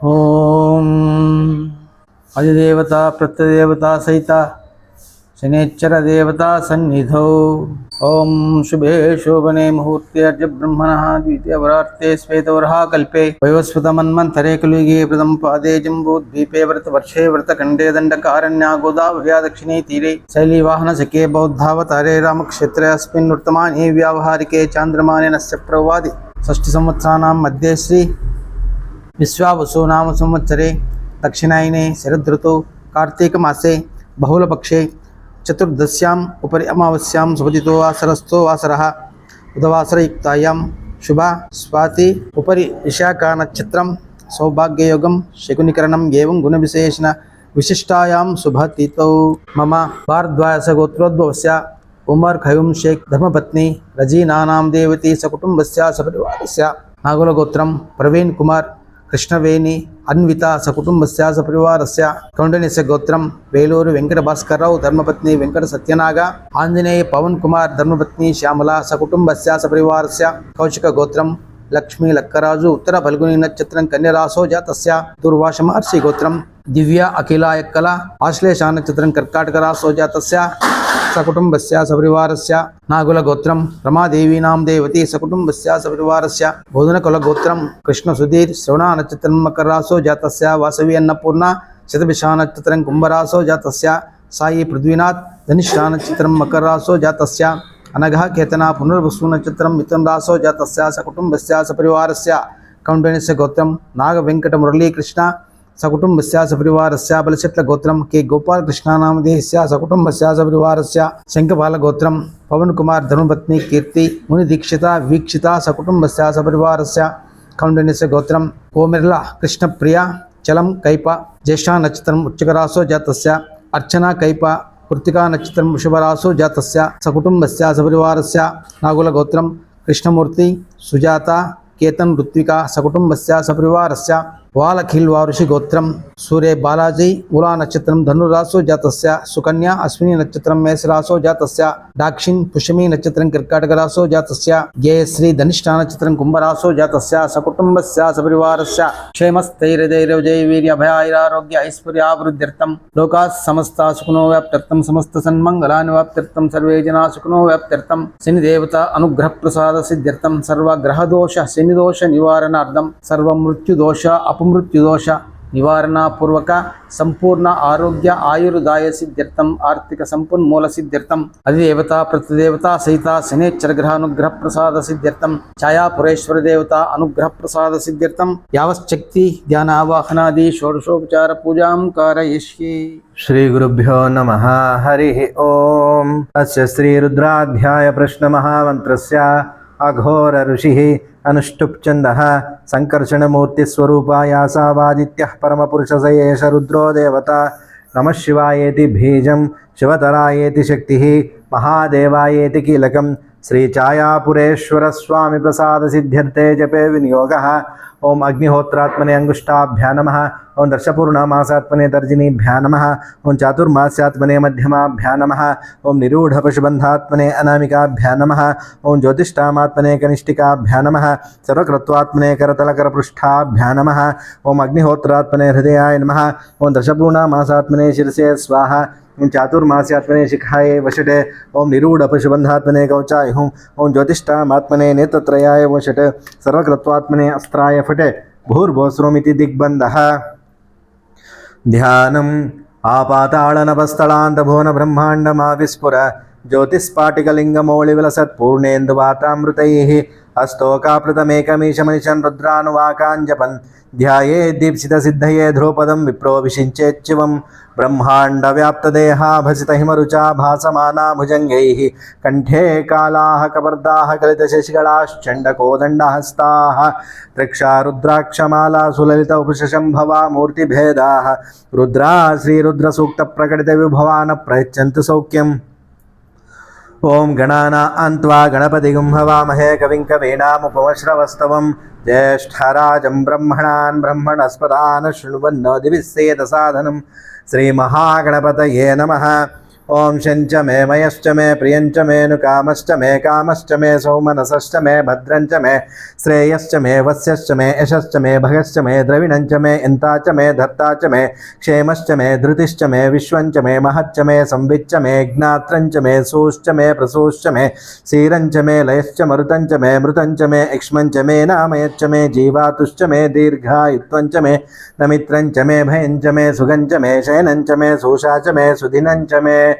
ఓం అధిదేవత ప్రత్యదేవత సహిత శనేచ్చర దేవత సన్నిధౌ. ఓం శుభే శోభనే ముహూర్తే అర్జ బ్రహ్మణ ద్వితీయవరార్తే శ్వేతవరహాకల్పే వైవస్వతమన్మంతరే కలుగే ప్రథమ పాదే జంబూద్వీపే వ్రత వర్షే వ్రతఖండే దండకారణ్యా గోదావర్యా దక్షిణే తీరే. శైలీవాహన సఖే బౌద్ధావతారే రామక్షేత్రే అస్మిన్ వర్తమానే వ్యావహారికే చాంద్రమానే నస్య ప్రవాది షష్ఠి సంవత్సరాణం మధ్య శ్రీ విశ్వావసునామ సంవత్సరే దక్షిణాయనే శరదృతౌ కార్తీకమాసే బహుళపక్షే చతుర్దశ్యాం ఉపరి అమావాస్యాం సుభజితో వాసరస్థో వాసర ఉదవాసరయుక్తాయాం శుభ స్వాతి ఉపరి విశాఖ నక్షత్రం సౌభాగ్యయోగం శకునికరణం ఏం గుణ విశేషణ విశిష్టాయాం శుభతితో. మమ భారద్వాసగోత్రోద్భవస్య ఉమర్ ఖయూమ్ షేక్ ధర్మపత్ని రజీనానాం దేవతి సకుటుంబస్య సపరివారస్య నాగుల గోత్రం ప్రవీణ్ కుమార్ కృష్ణవేణి అన్విత సకుటుంబస్య సపరివారస్య కౌండన్యస్య గోత్రం వేలూరు వెంకట భాస్కర్రావు ధర్మపత్ని వెంకట సత్యనాగ ఆంజనేయ పవన్ కుమార్ ధర్మపత్ని శ్యామల సకుటుంబస్య సపరివారస్య కౌశిక గోత్రం లక్ష్మీ లక్కరాజు ఉత్తర ఫల్గుని నక్షత్రం కన్యరాసో జాతస్య దుర్వాష మహర్షి గోత్రం దివ్య అఖిల ఎక్కల ఆశ్లేష నక్షత్రం కర్కాటక రాసో జాతస్య సకుటుంబస్య సపరివారస్య. నాగుల గోత్రం రమాదేవీనాం దేవతి సకుటుంబస్య సపరివారస్య. బోధనకుల గోత్రం కృష్ణ సుధీర్ శ్రవణ నక్షత్రం మకరాసో జాతస్య. వాసవి అన్నపూర్ణ శతభిషా నక్షత్రం కుంభరాసో జాతస్య. సాయి పృథ్వీనాథ్ ధనిష్ఠా నక్షత్రం మకరాసో జాతస్య. అనఘ కేతన పునర్వసు నక్షత్రం మిథున రాసో జాతస్య. సకుటుంబస్య సపరివారస్య. కౌంటన్యస్య గోత్రం నాగ వెంకట మురళీకృష్ణ. సకుటుంబస్య సపరివారస్య బలశెట్ల గోత్రం కె గోపాలకృష్ణానామధేయస్య సకుటుంబస్య సపరివారస్య శంఖపాల గోత్రం పవన్ కుమార్ ధర్మపత్ని కీర్తి ముని దీక్షిత వీక్షిత సకుటుంబస్య సపరివారస్య కౌండన్యస్య గోత్రం కోమిర్ల కృష్ణప్రియ చలం కైప జ్యేష్ఠ నక్షత్రం వృచ్చికరాసో జాతస్య అర్చన కైప కృతికా నక్షత్రం వృషభరాసో జాతస్య సకుటుంబస్య సపరివారస్య నాగుల గోత్రం కృష్ణమూర్తి సుజాత వారుషి గోత్రం సూర్య బాలాజీ ఉలా నక్షత్రం ధనురాసో జాతస్య సుకన్య అశ్విని నక్షత్రం మేషరాసో జాతస్య దాక్షిణ్ పుష్యమి నక్షత్రం కర్కాటక రాసో జాతస్య జయశ్రీ ధనిష్ఠా నక్షత్రం కుంభరాసో జాతస్య సకుటుంబస్య సపరివారస్య క్షేమస్థైర్యధైర్యజయ వీర్య భయారోగ్య ఐశ్వర్యాభివృద్ధ్యర్థం లోకా సమస్త సుఖనో వ్యాప్త్యర్థం సమస్త సన్మంగళాని వ్యాప్త్యర్థం సర్వే జనా సుఖనో వ్యాప్త్యర్థం శని దేవత అనుగ్రహ ప్రసాద సిద్ధ్యర్థం సర్వగ్రహదోష శని దోష నివారణార్థం సర్వమృత్యుదోష అప ಅಪಮೃತ್ಯುದೋಷ నివారణాపూర్వక సంపూర్ణ ఆరోగ్య ఆయుర్దాయ సిద్ధ్యర్థం ఆర్థిక సంపన్మూల సిద్ధ్యర్థం అధిదేవత ప్రతిదేవత సహిత శనేశ్వర గ్రహానుగ్రహ ప్రసాద సిద్ధ్యర్థం ఛాయాపురేశ్వర దేవత అనుగ్రహ ప్రసాద సిద్ధ్యర్థం యావశక్తి ధ్యానావాహనాది షోడశోపచార పూజాం కారయిష్యే. శ్రీ గురుభ్యో నమ. హరి ఓం. అస్య శ్రీ రుద్రాధ్యాయ ప్రశ్న మహామంత్రస్య. अघोर ऋषि अनुष्टुप्छंद संकर्षणमूर्तिस्वरूपाया सावादित्य परमपुरुष स एष रुद्रो देवता। नम शिवाएति बीज शिवतरा शक्ति महादेवाएति कीलकम। श्रीचायापुरेश्वरस्वामिप्रसादसिद्ध्यर्थे जपे विनियोगः। ॐ अग्निहोत्रात्मने अङ्गुष्ठाभ्या नमः। ॐ दर्शपूर्णमासात्मने तर्जिनीभ्या नमः। ॐ चातुर्मास्यात्मने मध्यमाभ्या नमः। ॐ निरूढपशुबन्धात्मने अनामिकाभ्या नमः। ॐ ज्योतिष्ठामात्मने कनिष्ठिकाभ्या नमः। सर्वकृत्वात्मने करतलकरपृष्ठाभ्या नमः। ॐ अग्निहोत्रात्मने हृदयाय नमः। ॐ दर्शपूर्णमासात्मने शिरसे स्वाहा। चातुर्मास्यात्मने शिखाय वषटे ॐ निरूढपशुबन्धात्मने कवचाय, हुं ॐ ज्योतिष्ठामात्मने नेत्रत्रयाय वषट् सर्वकृत्वात्मने अस्त्राय फटे भूर्भोस्रोमिति दिग्बन्धः। ध्यानम् आपाताळनभस्थलान्तभुवनब्रह्माण्डमाविस्फुर ज्योतिस्पाटिकलिङ्गमौळिविलसत्पूर्णेन्दुवातामृतैः अस्तोकापृतमेकमीशमनिशन् रुद्रानुवाकाञ्जपन् ध्याये दीप्सितसिद्धये ध्रुवपदं विप्रो विषिञ्चेच्छिवं ब्रह्माण्डव्याप्तदेहाभसितहिमरुचा भासमाना भुजङ्गैः कण्ठे कालाः कपर्दाः कलितशशिकलाश्चण्डकोदण्डहस्ताः त्रिक्षा रुद्राक्षमाला सुललित उपशशम्भवा मूर्तिभेदाः रुद्रा श्रीरुद्रसूक्तप्रकटितविभवान् प्रयच्छन्तु सौख्यम् ఓం గణానా అంత్వా గణపతి గుంహవామహే కవిం కవీనాముపమశ్రవస్తవం. జ్యేష్ఠరాజం బ్రహ్మణాన్ బ్రహ్మణస్పదాన్ శృణ్వన్నో దివిశ్చేత సాధనం శ్రీమహాగణపతయే నమ. ॐ शञ्च मे मयश्च मे, प्रियञ्च मे, नुकामश्च मे, कामश्च मे, सौमनसश्च मे, भद्रञ्च मे, श्रेयश्च मे, वस्यश्च मे, यशश्च मे, भगश्च मे, द्रविणञ्च मे इन्ता च मे, धर्ता च मे, क्षेमश्च मे, धृतिश्च मे, विश्वञ्च मे, महच्च मे, संविच्च मे, ज्ञात्रञ्च मे, सूश्च मे, प्रसूश्च मे, क्षीरञ्च मे, लयश्च मरुतञ्च मे, मृतञ्च मे इक्ष्मञ्च मे, नामयच्च मे, जीवातुश्च मे, दीर्घायुत्वञ्च मे, नमित्रञ्च मे, भयञ्च मे, सुगञ्च मे, शयनञ्च मे सूषा च मे सुदिनञ्च मे।